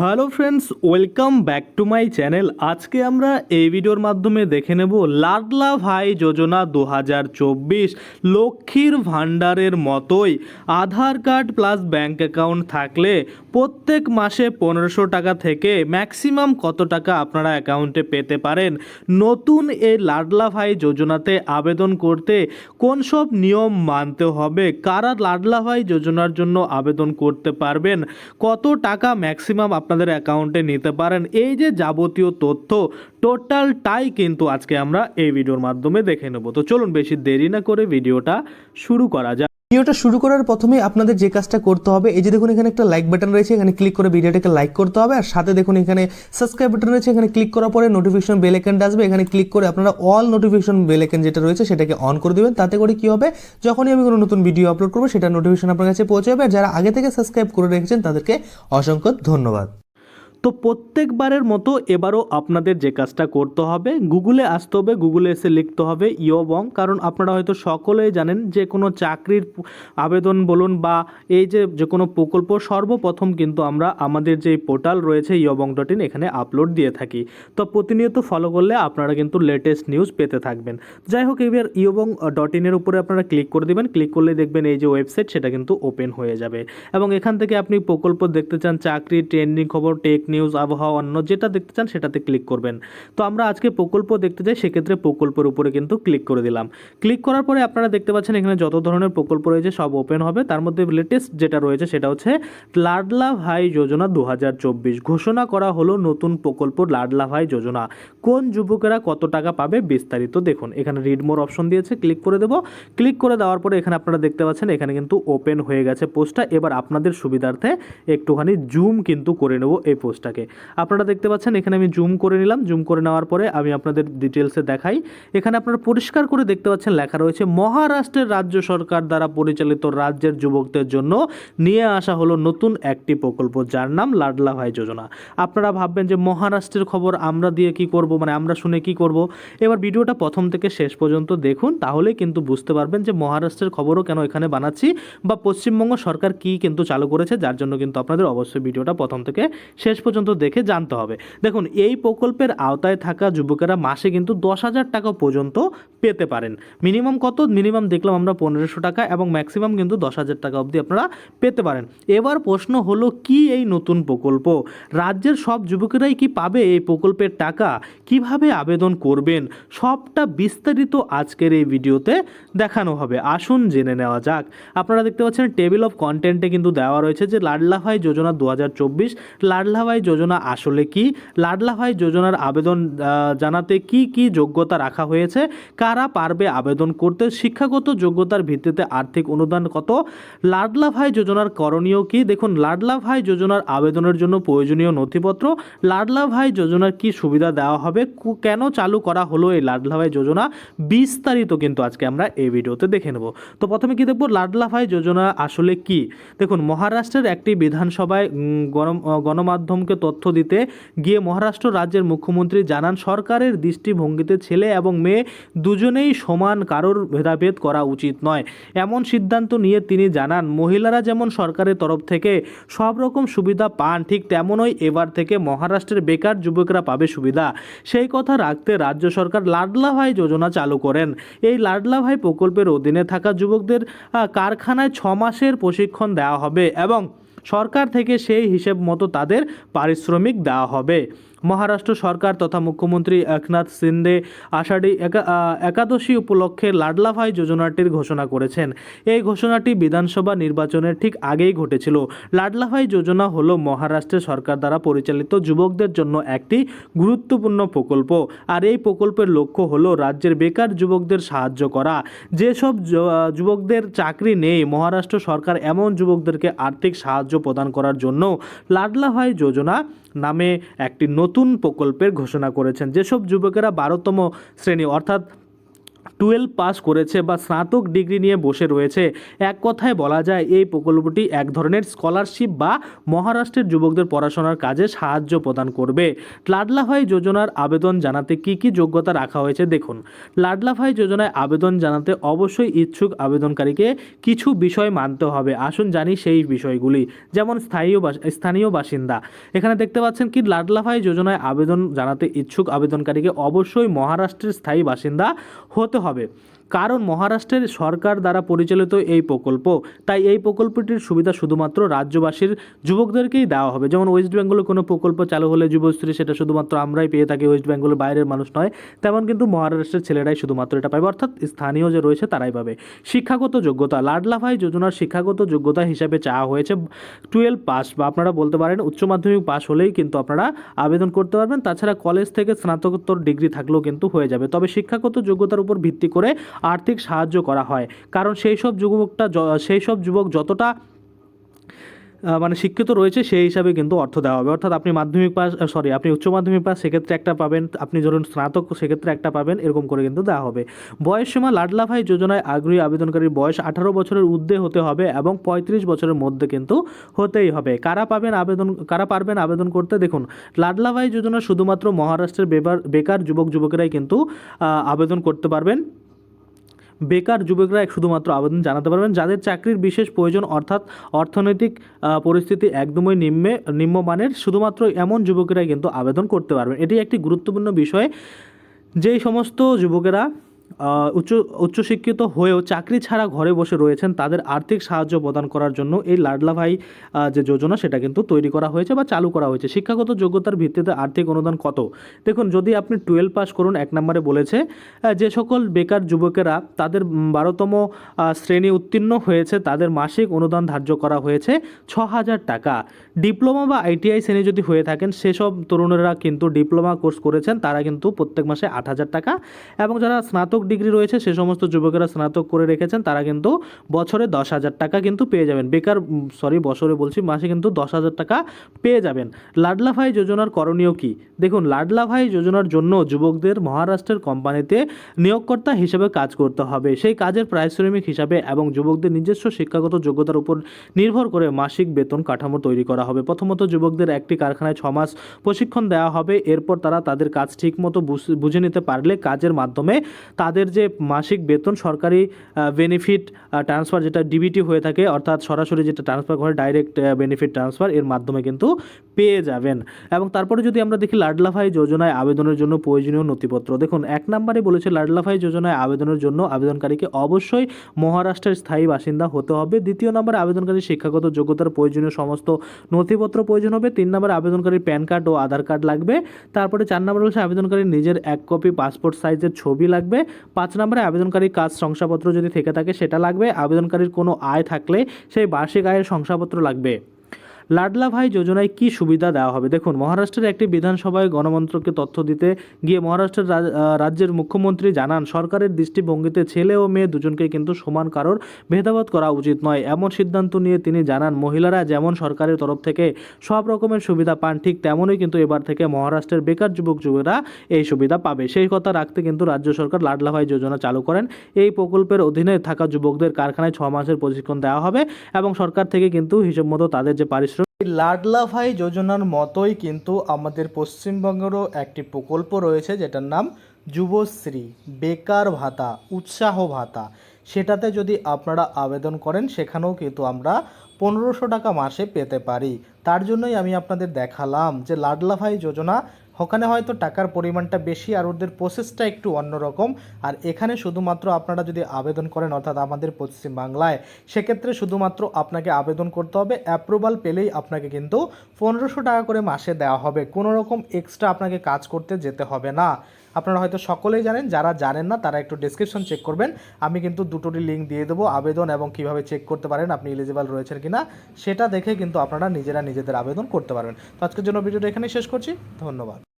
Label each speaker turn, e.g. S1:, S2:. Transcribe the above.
S1: Hello friends, welcome back to my channel. আজকে আমরা এই ভিডিওর মাধ্যমে দেখে নেব লাডলা ভাই যোজনা দু হাজার চব্বিশ লক্ষ্মীর ভাণ্ডারের মতোই Aadhaar card plus bank account থাকলে প্রত্যেক মাসে পনেরোশো টাকা থেকে ম্যাক্সিমাম কত টাকা আপনারা অ্যাকাউন্টে পেতে পারেন? নতুন এই লাডলা ভাই যোজনাতে আবেদন করতে কোন সব নিয়ম মানতে হবে? কারা লাডলা ভাই যোজনার জন্য আবেদন করতে পারবেন? কত টাকা ম্যাক্সিমাম আপনাদের অ্যাকাউন্টে নিতে পারেন। এই যে যাবতীয় তথ্য টোটালটাই কিন্তু আজকে আমরা এই ভিডিওর মাধ্যমে দেখে নেব। তো চলুন বেশি দেরি না করে ভিডিওটা শুরু করা যাক।
S2: ভিডিওটা শুরু করার প্রথমে আপনাদের যে কাজটা করতে হবে, এই যে দেখুন এখানে একটা লাইক বাটন রয়েছে, এখানে ক্লিক করে ভিডিওটাকে লাইক করতে হবে, আর সাথে দেখুন এখানে সাবস্ক্রাইব বাটন রয়েছে, এখানে ক্লিক করার পরে নোটিফিকেশন বেল আইকনটা আসবে, এখানে ক্লিক করে আপনারা অল নোটিফিকেশন বেল আইকন যেটা রয়েছে সেটাকে অন করে দেবেন, তাতে করে কি হবে, যখনই আমি কোনো নতুন ভিডিও আপলোড করব, সেটা নোটিফিকেশন আপনার কাছে পৌঁছে যাবে আর যারা আগে থেকে সাবস্ক্রাইব করে রেখেছেন তাদেরকে অসংখ্য ধন্যবাদ।
S1: তো প্রত্যেকবারের মতো এবারও আপনাদের যে কাজটা করতে হবে, গুগলে আসতে হবে, গুগলে এসে লিখতে হবে ইয়বং। কারণ আপনারা হয়তো সকলেই জানেন যে কোনো চাকরির আবেদন বলুন বা এই যে যে কোনো প্রকল্প, সর্বপ্রথম কিন্তু আমরা আমাদের যে পোর্টাল রয়েছে ইয়বং ডট ইন, এখানে আপলোড দিয়ে থাকি। তো প্রতিনিয়ত ফলো করলে আপনারা কিন্তু লেটেস্ট নিউজ পেতে থাকবেন। যাই হোক, এবার ইয়বং ডট ইনের উপরে আপনারা ক্লিক করে দেবেন। ক্লিক করলে দেখবেন এই যে ওয়েবসাইট সেটা কিন্তু ওপেন হয়ে যাবে। এবং এখান থেকে আপনি প্রকল্প দেখতে চান, চাকরি ট্রেন্ডিং খবর টেক নিউজ আবহাওয়া অন্য যেটা দেখতে চান সেটাতে ক্লিক করবেন। তো আমরা আজকে প্রকল্প দেখতে চাই সেক্ষেত্রে প্রকল্পের উপরে কিন্তু ক্লিক করে দিলাম। ক্লিক করার পরে আপনারা দেখতে পাচ্ছেন এখানে যত ধরনের প্রকল্প রয়েছে সব ওপেন হবে। তার মধ্যে লেটেস্ট যেটা রয়েছে সেটা হচ্ছে লাডলা ভাই যোজনা দু হাজার চব্বিশ। ঘোষণা করা হলো নতুন প্রকল্প লাডলা ভাই যোজনা। কোন যুবকেরা কত টাকা পাবে বিস্তারিত দেখুন। এখানে রিড মোর অপশন দিয়েছে ক্লিক করে দেবো। ক্লিক করে দেওয়ার পরে এখানে আপনারা দেখতে পাচ্ছেন এখানে কিন্তু ওপেন হয়ে গেছে পোস্টটা এবার আপনাদের সুবিধার্থে একটুখানি জুম কিন্তু করে নেব এই পোস্টটাকে আপনারা দেখতে পাচ্ছেন, এখানে আমি জুম করে নিলাম। জুম করে নেওয়ার পরে আমি আপনাদের ডিটেলসে দেখাই। এখানে আপনারা পরিষ্কার করে দেখতে পাচ্ছেন, লেখা রয়েছে, মহারাষ্ট্রের রাজ্য সরকার দ্বারা পরিচালিত রাজ্যের যুবকদের জন্য নিয়ে আসা হলো নতুন একটি প্রকল্প, যার নাম লাডলা ভাই যোজনা। আপনারা ভাববেন যে, মহারাষ্ট্রের খবর আমরা দিয়ে কি করব? মানে আমরা শুনে কি করব? এবার ভিডিওটা প্রথম থেকে শেষ পর্যন্ত দেখুন, তাহলে কিন্তু বুঝতে পারবেন যে, মহারাষ্ট্রের খবরও কেন এখানে বানাচ্ছি বা পশ্চিমবঙ্গ সরকার কি কিন্তু চালু করেছে? যার জন্য কিন্তু আপনাদের অবশ্যই ভিডিওটা প্রথম থেকে শেষ পর্যন্ত দেখে জানতে হবে। দেখুন, এই প্রকল্পের আওতায় থাকা যুবকেরা মাসে কিন্তু দশ হাজার টাকা পর্যন্ত পেতে পারেন। মিনিমাম কত? মিনিমাম দেখলাম আমরা পনেরোশো টাকা এবং ম্যাক্সিমাম কিন্তু দশ হাজার টাকা অবধি আপনারা পেতে পারেন। এবার প্রশ্ন হলো, কি এই নতুন প্রকল্প? রাজ্যের সব যুবকেরাই কি পাবে এই প্রকল্পের টাকা? কীভাবে আবেদন করবেন? সবটা বিস্তারিত আজকের এই ভিডিওতে দেখানো হবে। আসুন জেনে নেওয়া যাক। আপনারা দেখতে পাচ্ছেন, টেবিল অফ কন্টেন্টে কিন্তু দেওয়া রয়েছে যে লাডলা ভাই যোজনা দু লাডলা ভাই যোজনা আসলে কি? লাডলা ভাই যোজনার আবেদন জানাতে কি কি যোগ্যতা রাখা হয়েছে? কারা পারবে আবেদন করতে? শিক্ষাগত যোগ্যতার ভিত্তিতে আর্থিক অনুদান কত? লাডলা ভাই যোজনার করণীয় কি? দেখুন লাডলা ভাই যোজনার আবেদনের জন্য প্রয়োজনীয় নথিপত্র। লাডলা ভাই যোজনার কি সুবিধা দেওয়া হবে? কেন চালু করা হলো এই লাডলা ভাই যোজনা? বিস্তারিত কিন্তু আজকে আমরা এই ভিডিওতে দেখে নেব। তো প্রথমে কি দেখব? লাডলা ভাই যোজনা আসলে কি? দেখুন মহারাষ্ট্রের একটি বিধানসভায় গণ- আহ, গণমাধ্যমকে তথ্য দিতে গিয়ে মহারাষ্ট্র রাজ্যের মুখ্যমন্ত্রী জানান, সরকারের দৃষ্টিভঙ্গিতে ছেলে এবং মেয়ে দুজনেই সমান, কারোর ভেদাভেদ করা উচিত নয়। এমন সিদ্ধান্ত নিয়ে তিনি জানান, মহিলারা যেমন সরকারের তরফ থেকে সব রকম সুবিধা পান, ঠিক তেমনই এবার থেকে মহারাষ্ট্রের বেকার যুবকরা পাবে সুবিধা। সেই কথা রাখতে রাজ্য সরকার লাডলা ভাই যোজনা চালু করেন। এই লাডলা ভাই প্রকল্পের অধীনে থাকা যুবকদের কারখানায় ছ মাসের প্রশিক্ষণ দেওয়া হবে এবং সরকার থেকে সেই হিসেব মতো তাদের পারিশ্রমিক দেওয়া হবে। মহারাষ্ট্র সরকার তথা মুখ্যমন্ত্রী একনাথ সিন্দে আষাঢ়ি একা- একাদশী উপলক্ষে লাডলা ভাই যোজনাটির ঘোষণা করেছেন। এই ঘোষণাটি বিধানসভা নির্বাচনের ঠিক আগেই ঘটেছিল। লাডলা ভাই যোজনা হলো মহারাষ্ট্রের সরকার দ্বারা পরিচালিত যুবকদের জন্য একটি গুরুত্বপূর্ণ প্রকল্প। আর এই প্রকল্পের লক্ষ্য হলো রাজ্যের বেকার যুবকদের সাহায্য করা। যেসব যুবকদের চাকরি নেই, মহারাষ্ট্র সরকার এমন যুবকদেরকে আর্থিক সাহায্য প্রদান করার জন্য লাডলা ভাই যোজনা নামে একটি নতুন প্রকল্পের ঘোষণা করেছেন। যেসব যুবকেরা বারোতম শ্রেণি অর্থাৎ টুয়েলভ পাস করেছে বা স্নাতক ডিগ্রি নিয়ে বসে রয়েছে। এক কথায় বলা যায়, এই প্রকল্পটি এক ধরনের স্কলারশিপ বা মহারাষ্ট্রের যুবকদের পড়াশোনার কাজে সাহায্য প্রদান করবে। লাডলা ভাই যোজনার আবেদন জানাতে কি কি যোগ্যতা রাখা হয়েছে দেখুন। লাডলা ভাই যোজনায় আবেদন জানাতে অবশ্যই ইচ্ছুক আবেদনকারীকে কিছু বিষয় মানতে হবে। আসুন জানি সেই বিষয়গুলি, যেমন স্থায়ী বাস- স্থানীয় বাসিন্দা। এখানে দেখতে পাচ্ছেন কি লাডলা ভাই যোজনায় আবেদন জানাতে ইচ্ছুক আবেদনকারীকে অবশ্যই মহারাষ্ট্রের স্থায়ী বাসিন্দা হতে হবে। কারণ মহারাষ্ট্রের সরকার দ্বারা পরিচালিত এই প্রকল্প। তাই এই প্রকল্পটির সুবিধা শুধুমাত্র রাজ্যবাসীর যুবকদেরকেই দেওয়া হবে। যেমন ওয়েস্ট বেঙ্গলে কোনো প্রকল্প চালু হলে যুবশ্রী সেটা শুধুমাত্র আমরাই পেয়ে থাকি ওয়েস্ট বেঙ্গলের বাইরের মানুষ নয়, তেমন কিন্তু মহারাষ্ট্রের ছেলেরাই শুধুমাত্র এটা পাবে। অর্থাৎ স্থানীয় যে রয়েছে তারাই পাবে। শিক্ষাগত যোগ্যতা লাডলা ভাই যোজনার শিক্ষাগত যোগ্যতা হিসাবে চাওয়া হয়েছে টুয়েলভ পাস বা আপনারা বলতে পারেন উচ্চ মাধ্যমিক পাস হলেই কিন্তু আপনারা আবেদন করতে পারবেন। তাছাড়া কলেজ থেকে স্নাতকোত্তর ডিগ্রি থাকলেও কিন্তু হয়ে যাবে। তবে শিক্ষাগত যোগ্যতার উপর ভিত্তি করে আর্থিক সাহায্য করা হয়। কারণ সেই সব যুবকটা সেই সব যুবক যতটা মানে শিক্ষিত রয়েছে, সেই হিসাবে কিন্তু অর্থ দেওয়া হবে। অর্থাৎ আপনি মাধ্যমিক পাস সরি আপনি উচ্চ মাধ্যমিক পাস, সেক্ষেত্রে একটা পাবেন, আপনি ধরুন স্নাতক, সেক্ষেত্রে একটা পাবেন, এরকম করে কিন্তু দেওয়া হবে। বয়স সীমা লাডলা ভাই যোজনায় আগ্রহী আবেদনকারীর বয়স আঠারো বছরের ঊর্ধ্বে হতে হবে এবং পঁয়ত্রিশ বছরের মধ্যে কিন্তু হতেই হবে। কারা পাবেন আবেদন, কারা পারবেন আবেদন করতে দেখুন লাডলা ভাই যোজনা শুধুমাত্র মহারাষ্ট্রের বেকার যুবক, যুবকেরাই কিন্তু আবেদন করতে পারবেন। বেকার যুবকরা শুধুমাত্র আবেদন জানাতে পারবেন, যাদের চাকরির বিশেষ প্রয়োজন অর্থাৎ অর্থনৈতিক পরিস্থিতি একদমই নিম্নে, নিম্নমানের, শুধুমাত্র এমন যুবকেরাই কিন্তু আবেদন করতে পারবেন। এটি একটি গুরুত্বপূর্ণ বিষয়। যেই সমস্ত যুবকেরা উচ্চ উচ্চশিক্ষিত হয়েও চাকরি ছাড়া ঘরে বসে রয়েছেন, তাদের আর্থিক সাহায্য প্রদান করার জন্য এই লাডলা ভাই যে যোজনা সেটা কিন্তু তৈরি করা হয়েছে বা চালু করা হয়েছে। শিক্ষাগত যোগ্যতার ভিত্তিতে আর্থিক অনুদান কত? দেখুন, যদি আপনি টুয়েলভ পাস করুন, এক নম্বরে বলেছে যে সকল বেকার যুবকেরা তাদের বারোতম শ্রেণি উত্তীর্ণ হয়েছে, তাদের মাসিক অনুদান ধার্য করা হয়েছে ছ হাজার টাকা। ডিপ্লোমা বা আইটিআই শ্রেণি যদি হয়ে থাকেন, সেসব তরুণেরা কিন্তু ডিপ্লোমা কোর্স করেছেন, তারা কিন্তু প্রত্যেক মাসে আট হাজার টাকা। এবং যারা স্নাতক ডিগ্রি রয়েছে, সে সমস্ত যুবকেরা স্নাতক করে রেখেছেন, তারা কিন্তু বছরে দশ হাজার টাকা কিন্তু পেয়ে যাবেন। বেকার সরি বছরে বলছি, মাসে কিন্তু দশ হাজার টাকা পেয়ে যাবেন। লাডলা ভাই যোজনার করণীয় কি? দেখুন লাডলা ভাই যোজনার জন্য যুবকদের মহারাষ্ট্রের কোম্পানিতে নিয়োগকর্তা হিসেবে কাজ করতে হবে। সেই কাজের পারিশ্রমিক হিসাবে এবং যুবকদের নিজস্ব শিক্ষাগত যোগ্যতার উপর নির্ভর করে মাসিক বেতন কাঠামো তৈরি করা হবে। প্রথমত যুবকদের একটি কারখানায় ছ মাস প্রশিক্ষণ দেওয়া হবে। এরপর তারা তাদের কাজ ঠিকমতো বুঝ- বুঝে নিতে পারলে কাজের মাধ্যমে তাদের যে মাসিক বেতন, সরকারি বেনিফিট ট্রান্সফার যেটা ডিবিটি হয়ে থাকে, অর্থাৎ সরাসরি যেটা ট্রান্সফার করে ডাইরেক্ট বেনিফিট ট্রান্সফার এর মাধ্যমে কিন্তু পেয়ে যাবেন। এবং তারপরে যদি আমরা দেখি লাডলা ভাই যোজনায় আবেদনের জন্য প্রয়োজনীয় নথিপত্র। দেখুন, এক নম্বরে বলেছে লাডলা ভাই যোজনায় আবেদনের জন্য আবেদনকারীকে অবশ্যই মহারাষ্ট্রের স্থায়ী বাসিন্দা হতে হবে। দ্বিতীয় নম্বরে আবেদনকারী শিক্ষাগত যোগ্যতার প্রয়োজনীয় সমস্ত নথিপত্র প্রয়োজন হবে। তিন নম্বরে আবেদনকারীর প্যান কার্ড ও আধার কার্ড লাগবে। তারপরে চার নম্বরে বলছে আবেদনকারী নিজের এক কপি পাসপোর্ট সাইজের ছবি লাগবে। পাঁচ নম্বরে আবেদনকারীর কাজ শংসাপত্র যদি থেকে থাকে, সেটা লাগবে। আবেদনকারীর কোনো আয় থাকলে সেই বার্ষিক আয়ের শংসাপত্র লাগবে। লাডলা ভাই যোজনায় কি সুবিধা দেওয়া হবে? দেখুন, মহারাষ্ট্রের একটি বিধানসভায় গণমন্ত্রককে তথ্য দিতে গিয়ে মহারাষ্ট্রের রাজ্যের মুখ্যমন্ত্রী জানান, সরকারের দৃষ্টিভঙ্গিতে ছেলে ও মেয়ে দুজনকে কিন্তু সমান কারোর ভেদাভেদ করা উচিত নয়। এমন সিদ্ধান্ত নিয়ে তিনি জানান, মহিলারা যেমন সরকারের তরফ থেকে সব রকমের সুবিধা পান, ঠিক তেমনই কিন্তু এবার থেকে মহারাষ্ট্রের বেকার যুবক যুবকরা এই সুবিধা পাবে। সেই কথা রাখতে কিন্তু রাজ্য সরকার লাডলা ভাই যোজনা চালু করেন। এই প্রকল্পের অধীনে থাকা যুবকদের কারখানায় ছ মাসের প্রশিক্ষণ দেওয়া হবে এবং সরকার থেকে কিন্তু হিসেব মতো তাদের যে পারিশ্রমিক লাডলা ভাই যোজনার মতোই কিন্তু আমাদের পশ্চিমবঙ্গেরও একটি প্রকল্প রয়েছে, যেটার নাম যুবশ্রী, বেকার ভাতা, উৎসাহ ভাতা। সেটাতে যদি আপনারা আবেদন করেন, সেখানেও কিন্তু আমরা পনেরোশো টাকা মাসে পেতে পারি। তার জন্যই আমি আপনাদের দেখালাম যে লাডলা ভাই যোজনা ওখানে হয়তো টাকার পরিমাণটা বেশি আর ওদের প্রসেসটা একটু অন্যরকম। আর এখানে শুধুমাত্র আপনারা যদি আবেদন করেন, অর্থাৎ আমাদের পশ্চিমবাংলায় সেক্ষেত্রে শুধুমাত্র আপনাকে আবেদন করতে হবে। অ্যাপ্রুভাল পেলেই আপনাকে কিন্তু পনেরোশো টাকা করে মাসে দেওয়া হবে। কোনো রকম এক্সট্রা আপনাকে কাজ করতে যেতে হবে না। আপনারা হয়তো সকলেই জানেন, যারা জানেন না, তারা একটু ডিসক্রিপশন চেক করবেন। আমি কিন্তু দুটোরই লিঙ্ক দিয়ে দেবো, আবেদন এবং কীভাবে চেক করতে পারেন, আপনি এলিজিবল রয়েছেন কিনা, সেটা দেখে কিন্তু আপনারা নিজেরা নিজেদের আবেদন করতে পারবেন। তো আজকের জন্য ভিডিওটা এখানেই শেষ করছি। ধন্যবাদ।